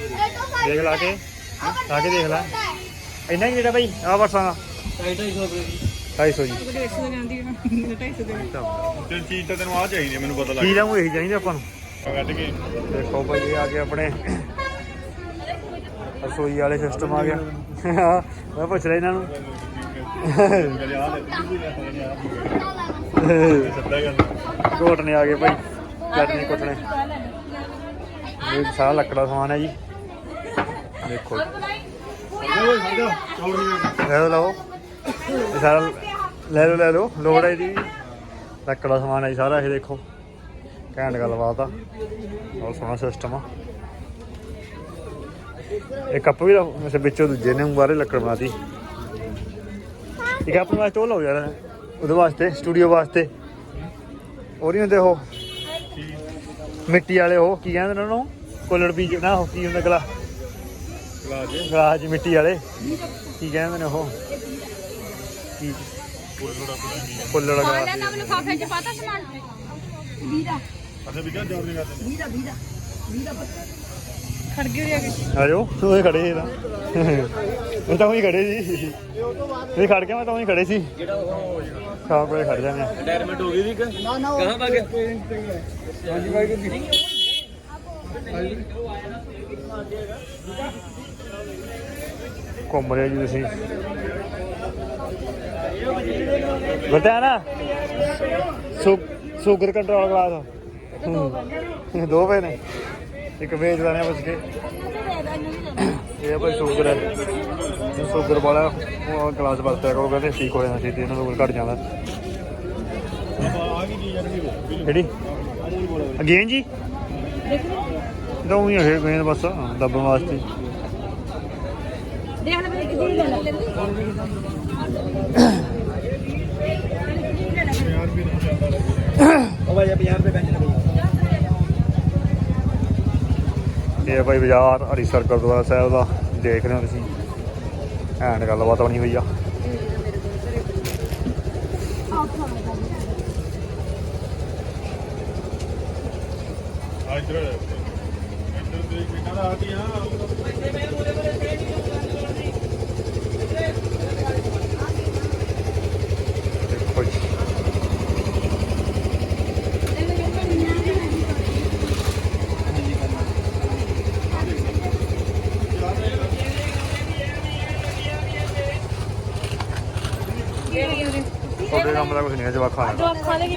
ਦੇਖ ਲਾ ਕੇ। ਲਾ ਕੇ ਦੇਖ ਲੈ। ਇੰਨਾ ਹੀ ਜਿਹੜਾ ਬਾਈ? ਆ ਵਰਸਾਂ ਦਾ। 250 ਜੀ। 150 ਦੇ ਜਾਂਦੀ ਹੈ 250 ਦੇ ਤੇ ਚੀਜ਼ ਤਾਂ ਤੈਨੂੰ ਆ ਚਾਹੀਦੀ ਹੈ, ਮੈਨੂੰ ਪਤਾ ਲੱਗ ਕੀ ਲਾਉਂ ਇਹੀ ਚਾਹੀਦਾ ਆਪਾਂ ਨੂੰ? ਕੱਢ ਕੇ। ਦੇਖੋ ਭਾਈ ਇਹ ਆ ਗਿਆ ਆਪਣੇ। ਰਸੋਈ ਵਾਲੇ ਸਿਸਟਮ ਆ ਗਿਆ। ਮੈਂ ਪੁੱਛ ਰਿਹਾ ਇਹਨਾਂ ਨੂੰ। ਘੋਟਨੇ ਆ ਗਏ ਭਾਈ, ਚਟਨੀ ਕੁੱਟਣੇ। ਇਹ ਸਾਰਾ ਲੱਕੜਾ ਸਮਾਨ ਹੈ ਜੀ। ਦੇਖੋ। ਲੈ ਲਓ ਇਹ ਸਾਰਾ ਲੈ ਲਓ ਲੈ ਲਓ। ਲੋੜ ਹੈ ਜੀ ਲੱਕੜਾ ਸਮਾਨ ਹੈ ਸਾਰਾ, ਇਹ ਦੇਖੋ। ਘੈਂਟ ਗੱਲਬਾਤ ਆ। ਬਹੁਤ ਸੋਹਣਾ ਸਿਸਟਮ ਆ। ਇਹ ਕੱਪ ਵੀ ਵੈਸੇ ਵਿੱਚੋਂ ਦੂਜੇ ਨੇ ਬਾਰੇ ਲੱਕੜ ਬਣਾਤੀ। ਇਹ ਕੱਪ ਵਾਸਤੇ ਉਹ ਲਓ ਯਾਰ ਉਹਦੇ ਵਾਸਤੇ ਸਟੂਡੀਓ ਵਾਸਤੇ। ਉਹ ਨਹੀਂ ਹੁੰਦੇ ਉਹ? ਮਿੱਟੀ ਵਾਲੇ ਉਹ ਕੀ ਕਹਿੰਦੇ ਨੇ? ਉਹਨੂੰ ਕੁੱਲੜ ਵੀ ਨਾ ਉਹ ਕੀ ਹੁੰਦਾ ਗਲਾ? ਗਲਾਸ ਗਲਾਸ ਮਿੱਟੀ ਵਾਲੇ। ਕੀ ਕਹਿੰਦੇ ਨੇ ਉਹ? ਕੀ ਕੁੱਲੜ ਉਹਨਾਂ ਗਲਾਸ ਨਾਮ ਲਿਫਾਫੇ ਚ ਪਾਤਾ ਸਮਾਨ। ਵੀਰਾ ਅੱਛਾ ਵੀ ਕਿਆ ਜੋੜ ਨਹੀਂ ਕਰਦੇ ਵੀਰਾ ਵੀਰਾ ਵੀਰਾ ਪੱਤਾ। ਖੜ ਗਏ ਆ ਆਜੋ। ਉਹ ਖੜੇ ਸੀ ਤਾਂ ਇਹ ਤਾਂ ਉਹੀ ਖੜੇ ਸੀ। ਇਹ ਖੜ ਗਿਆ ਮੈਂ ਤਾਂ ਉਹੀ ਖੜੇ ਸੀ। ਸ਼ਾਮ ਕੋਲੇ ਖੜ ਜਾਂਦੇ ਆ। ਰਿਟਾਇਰਮੈਂਟ ਹੋ ਗਈ ਵੀ ਨਾ ਨਾ ਕਹਾਂ ਤੱਕ ਹਾਂਜੀ ਭਾਈ ਜੀ। ਘੁੰਮ ਰਹੇ ਜੀ ਤੁਸੀਂ। ਬਤਾ ਨਾ? Sugar control glass. ਦੋ ਪਏ ਨੇ। ਇੱਕ ਵੇਚ ਨੇ ਬਸ ਕੇ। ਇਹ ਆ ਭਾਈ ਸ਼ੂਗਰ ਹੈ ਸ਼ੂਗਰ ਵਾਲਾ, ਉਹ ਗਲਾਸ ਵਰਤਿਆ ਕਰੋ, ਕਹਿੰਦੇ ਠੀਕ ਹੋ ਜਾਣਾ, ਛੇਤੀ ਇਹਨਾਂ ਨੂੰ ਘਟ ਜਾਂਦਾ ਕਿਹੜੀ? ਅਗੇਨ ਜੀ? ਦੋ ਹੀ ਹੈ ਗੇਨ ਬਸ ਦੱਬਣ ਵਾਸਤੇ। ਦੇਖ ਲੈ ਮੇਰੇ ਕਿੱਥੇ ਲੈ ਲੈ ਉਹ ਭਾਈ 50 ਰੁਪਏ ਪੈਂਚਰ ਬਈ ਇਹ ਭਾਈ ਬਾਜ਼ਾਰ, ਹਰੀਸਰ ਗੁਰਦੁਆਰਾ ਸਾਹਿਬ ਦਾ, ਦੇਖ ਰਹੇ ਹੋ ਤੁਸੀਂ। ਐਂਡ ਗੱਲਬਾਤ ਬਣੀ ਹੋਈ ਆ। ਇੱਧਰ ਇੱਧਰ ਦੇਖ ਕੇ ਕਹਿੰਦਾ ਆਤੀ ਹਾਂ ਦੇਖੋ ਜੀ ਤੁਹਾਡੇ ਕੰਮ ਦਾ ਕੁਝ ਨਹੀਂ ਹੈ ਜਵਾਖਾਂ ਦਾ ਜੋ ਅੱਖਾਂ ਦੇ ਕੀ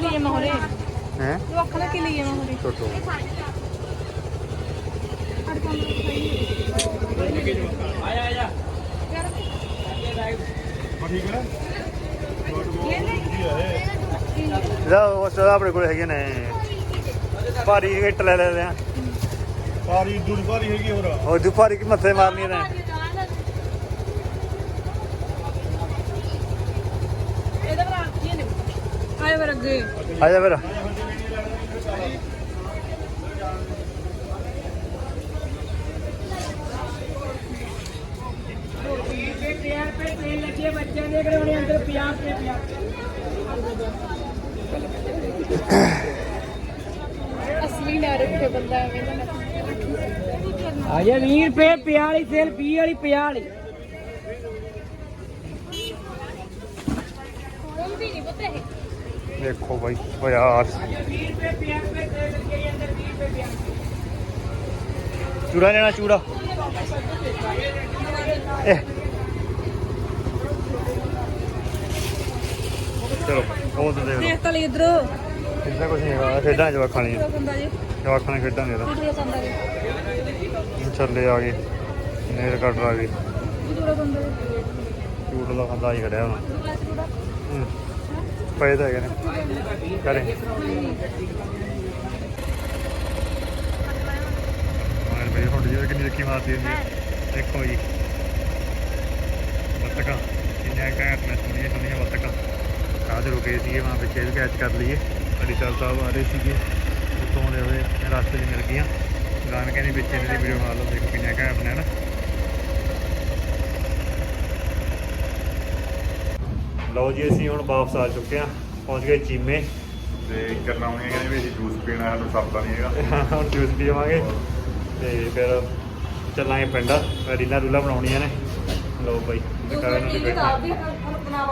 ਹੈ? ਜੋ ਅੱਖਾਂ ਦੇ ਕੀ ਲਈ ਮੈਂ ਹੋਰੇ ਛੋਟੋ। ਠੀਕ ਹੈ ਉਹ ਸਾਰਾ ਆਪਣੇ ਕੋਲ ਹੈਗੇ ਨੇ। ਭਾਰੀ ਇੱਟ ਲੈ ਲੈਦੇ ਆ। ਸਾਰੀ ਦੂਰ ਹੈਗੀ ਹੋਰ। ਉਹ ਦੂ ਭਾਰੀ ਕੀ ਮੱਥੇ ਮਾਰਨੀ ਨੇ ਇਹਦਾ ਬਣਾ ਕੀ ਨੇ ਅੱਗੇ ਆ ਜਾ ਫਿਰ। ਅਸਲੀ ਨਾ ਰੱਖੇ ਬੰਦਾ ਐਵੇਂ ਦਾ ਆ ਜਾ 20 ਰੁਪਏ 50 ਵਾਲੀ ਸੇਲ 20 ਵਾਲੀ 50 ਵਾਲੀ ਹੁਣ ਵੀ ਨਹੀਂ ਪਤਾ ਇਹ ਦੇਖੋ ਓ ਯਾਰ ਚੂੜਾ ਲੈਣਾ ਚੂੜਾ। ਚਲੋ ਉਹ ਤਾਂ ਦੇਖ ਦੇਖ ਤਾਂ ਲਈ ਇਧਰੋਂ। ਇੱਦਾਂ ਕੁਝ ਨਹੀਂ ਹੈਗਾ। ਖੇਡਾਂ ਜਵਾਖਾਂ ਲਈ ਬੰਦਾ ਜੀ। ਜਵਾਖਾਂ ਨੇ ਖੇਡਾਂ ਨੇ ਜੀ। ਛੱਲੇ ਆ ਗਏ। ਨੇਰ ਕਟਰ ਆ ਗਏ। ਚੂੜ ਦਾ ਖੰਦਾ ਹੀ ਖੜਿਆ ਹੁਣ। ਪਏ ਤਾਂ ਹੈਗੇ ਨੇ। ਕਰੇ। ਮਾਰ ਬਈ ਹੁਣ ਜੀ ਕਿੰਨੀ ਰੱਖੀ ਮਾਰਦੀ ਹੁੰਦੀ ਹੈ। ਦੇਖੋ ਜੀ। ਬੱਤਕਾਂ ਕਿੰਨੀਆਂ ਘੈਂਟ ਨੇ ਸੋਹਣੀਆਂ ਸੋਹਣੀਆਂ ਬੱਤਕਾਂ ਰਾਜ ਰੁਕੇ ਸੀਗੇ ਮਾਂ ਪਿੱਛੇ ਵੀ ਕੈਚ ਕਰ ਲਈਏ। ਹਰੀਸਰ ਸਾਹਿਬ ਆ ਰਹੇ ਸੀਗੇ। ਉੱਤੋਂ ਦੇ ਹੋਏ ਰਸਤੇ 'ਚ ਮਿਲ ਗਈਆਂ। ਗਾਣ ਕਹਿੰਦੇ ਵਿੱਚ ਇਹਨਾਂ ਦੀ ਵੀਡੀਓ ਬਣਾ ਲਓ ਦੇਖੋ ਕਿੰਨੀਆਂ ਘੈਂਟ ਨੇ ਨਾ। ਲਓ ਜੀ ਅਸੀਂ ਹੁਣ ਵਾਪਸ ਆ ਚੁੱਕੇ ਹਾਂ। ਪਹੁੰਚ ਗਏ ਚੀਮੇ। ਤੇ ਕਰਨਾਉਣੀਆਂ ਕਹਿੰਦੇ ਵੀ ਅਸੀਂ ਜੂਸ ਪੀਣਾ ਸਾਨੂੰ ਸਰਦਾ ਨਹੀਂ ਹੈਗਾ। *laughs* ਹੁਣ ਜੂਸ ਪੀਵਾਂਗੇ। ਤੇ ਫਿਰ ਚੱਲਾਂਗੇ ਪਿੰਡ। ਰੀਲਾਂ ਰੂਲਾਂ ਬਣਾਉਣੀਆਂ ਨੇ। ਲਓ ਬਾਈ ਦੁਕਾਨ ਨੂੰ ਬੈਠੇ।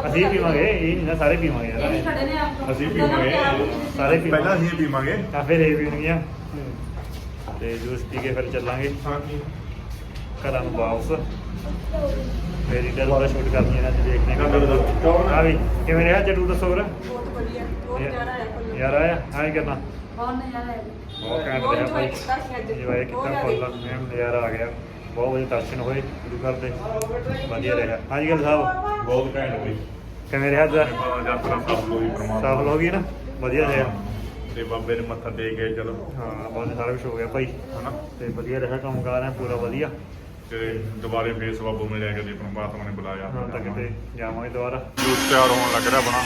ਅਸੀਂ ਪੀਵਾਂਗੇ ਇਹ ਨਹੀਂ ਨਾ ਸਾਰੇ ਪੀਵਾਂਗੇ ਯਾਰ। ਅਸੀਂ ਪੀਵਾਂਗੇ। ਸਾਰੇ ਪਹਿਲਾਂ ਅਸੀਂ ਪੀਵਾਂਗੇ। ਤਾਂ ਫਿਰ ਇਹ ਪੀਣਗੀਆਂ। ਤੇ ਜੂਸ ਪੀ ਕੇ ਫਿਰ ਚੱਲਾਂਗੇ। ਘਰਾਂ ਨੂੰ ਵਾਪਸ। ਫਿਰ ਰੀਲਾਂ ਰੂਲਾਂ ਸ਼ੂਟ ਕਰਨੀਆਂ ਨੇ ਅੱਜ ਦੇਖਦੇ ਦਾ? ਆ? ਵੀ ਕਿਵੇਂ ਰਿਹਾ ਜੱਟੂ ਦੱਸੋ ਵੀਰ ਬਹੁਤ ਵਧੀਆ ਬਹੁਤ ਪਿਆਰਾ ਹੈ ਫੁੱਲ ਯਾਰ ਆਇਆ ਹਾਂ ਕੀ ਕਰਨਾ। ਬਹੁਤ ਨਜ਼ਾਰਾ ਹੈ। ਬਹੁਤ ਘੈਂਟ ਬਹੁਤ ਰਿਹਾ ਭਾਈ। ਜਿਵੇਂ ਕਿਤਾ। ਫੁੱਲ ਮੈਮ ਨਜ਼ਾਰਾ ਆ ਗਿਆ। ਬਹੁਤ ਵਧੀਆ ਦਰਸ਼ਨ ਹੋਏ ਗੁਰੂ ਘਰ ਦੇ। ਵਧੀਆ ਰਿਹਾ। ਹਾਂਜੀ ਗੱਲ ਸਾਹਿਬ। ਬਹੁਤ ਘੈਂਟ ਹੋਈ ਕਿਵੇਂ ਰਿਹਾ ਅੱਜ ਦਾ? ਯਾਤਰਾ ਸਫਲ ਹੋਈ ਪ੍ਰਮਾਤਮਾ। ਸਫਲ ਹੋ ਗਈ ਨਾ? ਵਧੀਆ ਰਿਹਾ। ਤੇ ਬਾਬੇ ਨੇ ਮੱਥਾ ਟੇਕ ਗਏ ਚਲੋ। ਹਾਂ ਬਹੁਤ ਸਾਰਾ ਕੁਝ ਹੋ ਗਿਆ ਭਾਈ। ਹਨਾ? ਤੇ ਵਧੀਆ ਰਿਹਾ ਕੰਮਕਾਰ ਹੈ ਪੂਰਾ ਵਧੀਆ। ਤੇ ਦੁਬਾਰੇ ਫੇਰ ਸਵਾਬੋ ਮਿਲਿਆ ਕਦੇ ਪ੍ਰਮਾਤਮਾ ਨੇ ਬੁਲਾਇਆ। ਹਾਂ ਤਾਂ ਕਿਤੇ ਜਾਵਾਂਗੇ ਦੁਬਾਰਾ। ਜੂਸ ਤਿਆਰ ਹੋਣ ਲੱਗ ਰਿਹਾ ਬਣਾ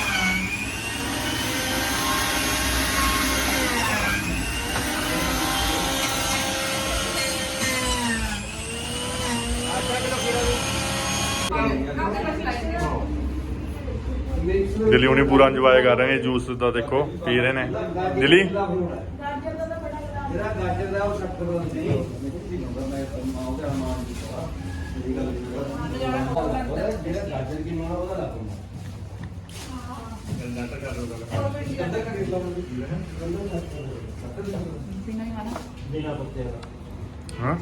ਦਿੱਲੀ ਉਹਨੇ ਪੂਰਾ ਇੰਜੋਏ ਕਰ ਰਹੇ ਨੇ ਜੂਸ ਦਾ ਦੇਖੋ ਪੀ ਰਹੇ ਨੇ। ਦਿੱਲੀ? ਜਿਹੜਾ ਗਾਜਰ ਦਾ ਉਹ 60 ਰੁਪਏ ਦੀ ਨਹੀਂ ਹੁੰਦਾ ਮੈਂ ਮਾਂ ਉਹਦਾ ਮਾਨ ਦਿੱਤਾ ਮੇਰੀ ਗੱਲ ਜਿਹੜਾ ਗਾਜਰ ਕੀ ਮਾਂ ਉਹਦਾ ਲਾ ਦੂੰਗਾ ਅੱਧਾ ਘੰਟੇ ਤੋਂ ਬਿਨਾ ਦਾ ਹਾਂ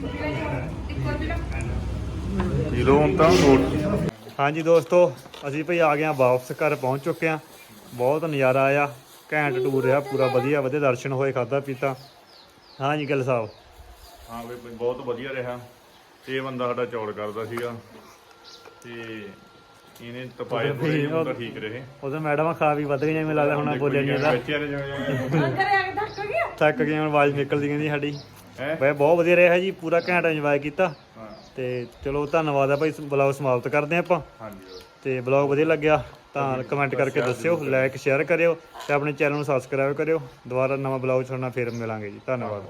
ਹੁਣ ਹਾਂਜੀ ਦੋਸਤੋ ਅਸੀਂ ਭਈ ਆ ਗਏ ਆ ਵਾਪਸ ਘਰ ਪਹੁੰਚ ਚੁੱਕੇ ਆ ਬਹੁਤ ਨਜ਼ਾਰਾ ਆਇਆ ਘੈਂਟ ਟੂਰ ਰਿਹਾ ਪੂਰਾ ਵਧੀਆ ਵਧੀਆ ਦਰਸ਼ਨ ਹੋਏ ਖਾਦਾ ਪੀਤਾ ਹਾਂਜੀ ਗੱਲ ਸਾਹਿਬ ਹਾਂ ਵੀ ਬਹੁਤ ਵਧੀਆ ਰਿਹਾ। ਇਹ ਬੰਦਾ ਸਾਡਾ ਚੌੜ ਕਰਦਾ ਸੀਗਾ। ਤੇ ਇਹਨੇ ਤਪਾਏ ਪੂਰੇ ਹੁੰਦਾ ਠੀਕ ਰਹੇ। ਉਦੋਂ ਮੈਡਮ ਖਾ ਵੀ ਵੱਧ ਗਈਆਂ ਮੈਨੂੰ ਲੱਗਦਾ ਹੁਣ ਬੋਲਿਆ ਨਹੀਂ ਇਹਦਾ ਬੱਚਿਆਂ ਨੇ ਜਿਵੇਂ ਘਰੇ ਆ ਕੇ ਥੱਕ ਗਿਆ ਥੱਕ ਗਏ ਹੁਣ ਆਵਾਜ਼ ਨਿਕਲਦੀ ਕਹਿੰਦੀ ਸਾਡੀ। ਹੈ? ਬਈ ਬਹੁਤ ਵਧੀਆ ਰਿਹਾ ਜੀ ਪੂਰਾ ਘੈਂਟ ਇੰਜੋਏ ਕੀਤਾ। ਹਾਂ। ਤੇ ਚਲੋ ਧੰਨਵਾਦ ਆ ਭਾਈ ਬਲੌਗ ਸਮਾਪਤ ਕਰਦੇ ਹਾਂ ਆਪਾਂ। ਹਾਂਜੀ। ਤੇ ਬਲੌਗ ਵਧੀਆ ਲੱਗਿਆ ਤਾਂ ਕਮੈਂਟ ਕਰਕੇ ਦੱਸਿਓ ਲਾਈਕ ਸ਼ੇਅਰ ਕਰਿਓ ਤੇ ਆਪਣੇ ਚੈਨਲ ਨੂੰ ਸਬਸਕ੍ਰਾਈਬ ਕਰਿਓ। ਦੁਬਾਰਾ ਨਵਾਂ ਬਲੌਗ ਛੋੜਨਾ ਫੇਰ ਮਿਲਾਂਗੇ ਜੀ। ਧੰਨਵਾਦ।